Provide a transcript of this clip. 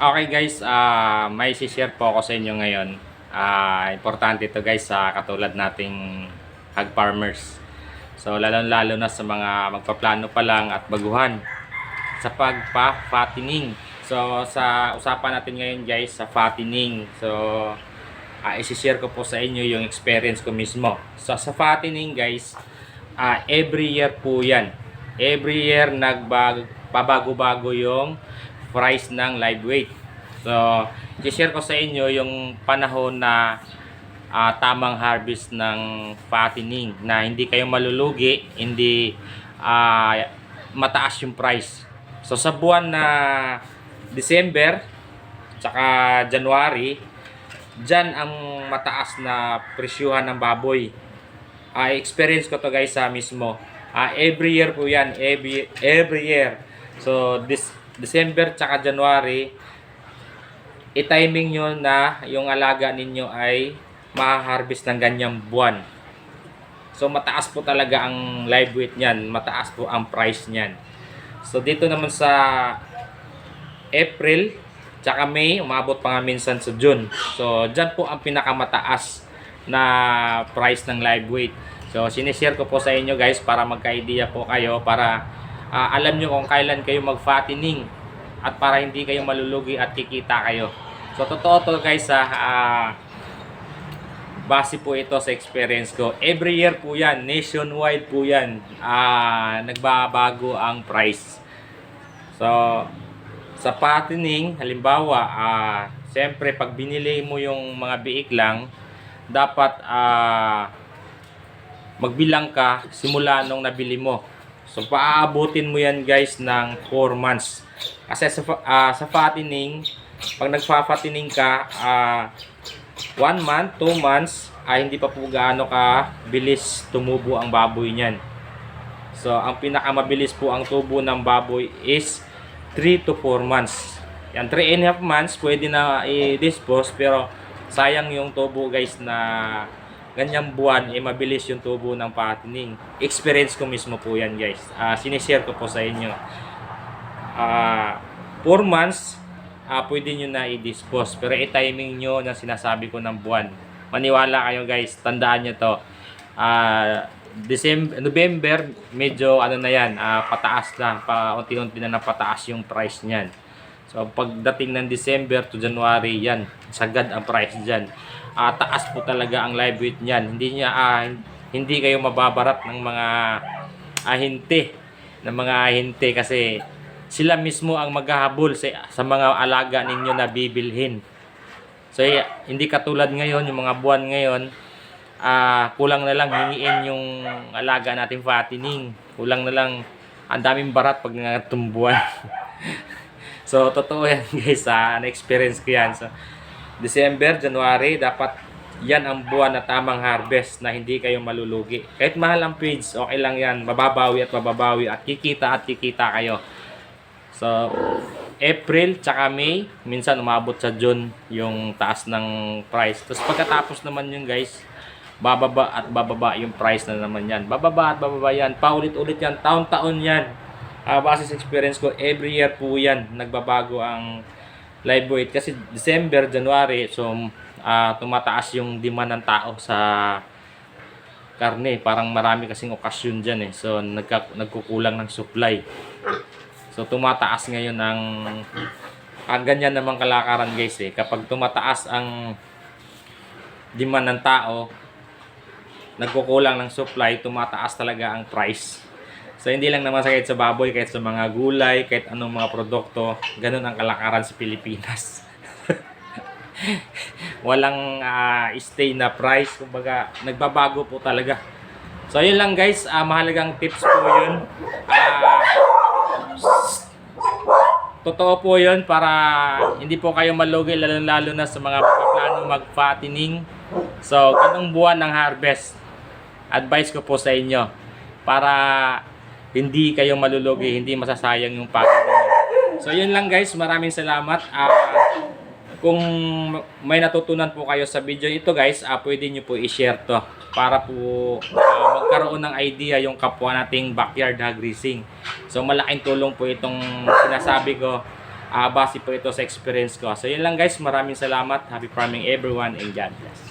Okay guys, ah may share po ako sa inyo ngayon. Ah importante ito guys sa katulad nating hog farmers. So lalo-lalo na sa mga magpaplano pa lang at baguhan sa pagpa-fattening. So sa usapan natin ngayon guys sa fattening. So ah i-share ko po sa inyo yung experience ko mismo. So sa fattening guys, ah every year po 'yan. Every year nagbag pabago-bago yung price ng live weight. So, i-share ko sa inyo yung panahon na ah, tamang harvest ng fattening na hindi kayo malulugi, hindi ah, mataas yung price. So, sa buwan na December, tsaka January, dyan ang mataas na presyuhan ng baboy. Ah, experience ko to guys sa mismo. Ah, every year po yan, every, every year. So, this December tsaka January, i-timing nyo na yung alaga ninyo ay ma-harvest ng ganyang buwan. So, mataas po talaga ang live weight niyan. Mataas po ang price niyan. So, dito naman sa April, tsaka May, umabot pa nga minsan sa June. So, dyan po ang pinakamataas na price ng live weight. So, sinishare ko po sa inyo guys para magka-idea po kayo para ah, alam nyo kung kailan kayo mag-fattening at para hindi kayo malulugi at kikita kayo. So, totoo to guys ha, ah, base po ito sa experience ko. Every year po yan, nationwide po yan, ah, nagbabago ang price. So, sa fattening, halimbawa, ah, siyempre pag binili mo yung mga biik lang, dapat ah, magbilang ka simula nung nabili mo. So, paaabutin mo yan guys ng 4 months. Kasi sa, ah, sa fattening, pag nagfa-fattening ka, 1 month, 2 months, ay hindi pa po gaano ka bilis tumubo ang baboy niyan. So, ang pinakamabilis po ang tubo ng baboy is 3 to 4 months. Yan, 3 and a half months, pwede na i-dispose, pero sayang yung tubo guys na ganyang buwan, eh, mabilis yung tubo ng fattening. Experience ko mismo po yan guys. Ah, sinishare ko po sa inyo. Ah, 4 months, ah, pwede nyo na i-dispose. Pero i-timing nyo na sinasabi ko ng buwan. Maniwala kayo guys, tandaan nyo to. Ah, December, November, medyo ano na yan, ah, pataas na, pa, unti-unti na napataas yung price niyan. So, pagdating ng December to January, yan, sagad ang price dyan. Ah, taas po talaga ang live weight niyan. Hindi niya, ah, hindi kayo mababarat ng mga ahinte, ng mga ahinte kasi sila mismo ang maghahabol sa, sa mga alaga ninyo na bibilhin. So, y- hindi katulad ngayon, yung mga buwan ngayon, ah kulang na lang hingiin yung alaga natin fattening. Kulang na lang, ang daming barat pag nangatumbuan. so, totoo yan guys, sa na-experience ko yan. So, December, January, dapat yan ang buwan na tamang harvest na hindi kayo malulugi. Kahit mahal ang feeds, okay lang yan. Mababawi at mababawi at kikita at kikita kayo. So, April tsaka May, minsan umabot sa June yung taas ng price. Tapos pagkatapos naman yun guys, bababa at bababa yung price na naman yan. Bababa at bababa yan. Paulit-ulit yan. Taon-taon yan. Ah, base sa experience ko, every year po yan. Nagbabago ang live weight. Kasi December, January, so ah, tumataas yung demand ng tao sa karne. Parang marami kasing okasyon dyan eh. So nagka, nagkukulang ng supply. So tumataas ngayon ang ang ganyan naman kalakaran guys eh. Kapag tumataas ang demand ng tao, nagkukulang ng supply, tumataas talaga ang price. So hindi lang naman sa kahit sa baboy, kahit sa mga gulay, kahit anong mga produkto, ganun ang kalakaran sa Pilipinas. Walang ah, stay na price, kumbaga nagbabago po talaga. So yun lang guys, ah, mahalagang tips po yun. Ah, Totoo po yun para hindi po kayo malugi lalo lalo na sa mga plano mag-fattening. So, ganong buwan ng harvest. Advice ko po sa inyo para hindi kayo malulugi, hindi masasayang yung pagod niyo. So, yun lang guys. Maraming salamat. Ah, kung may natutunan po kayo sa video ito guys, ah, pwede nyo po i-share to para po ah, magkaroon ng idea yung kapwa nating backyard hog racing. So malaking tulong po itong sinasabi ko Ah, base po ito sa experience ko. So yun lang guys, maraming salamat. Happy farming everyone and God bless.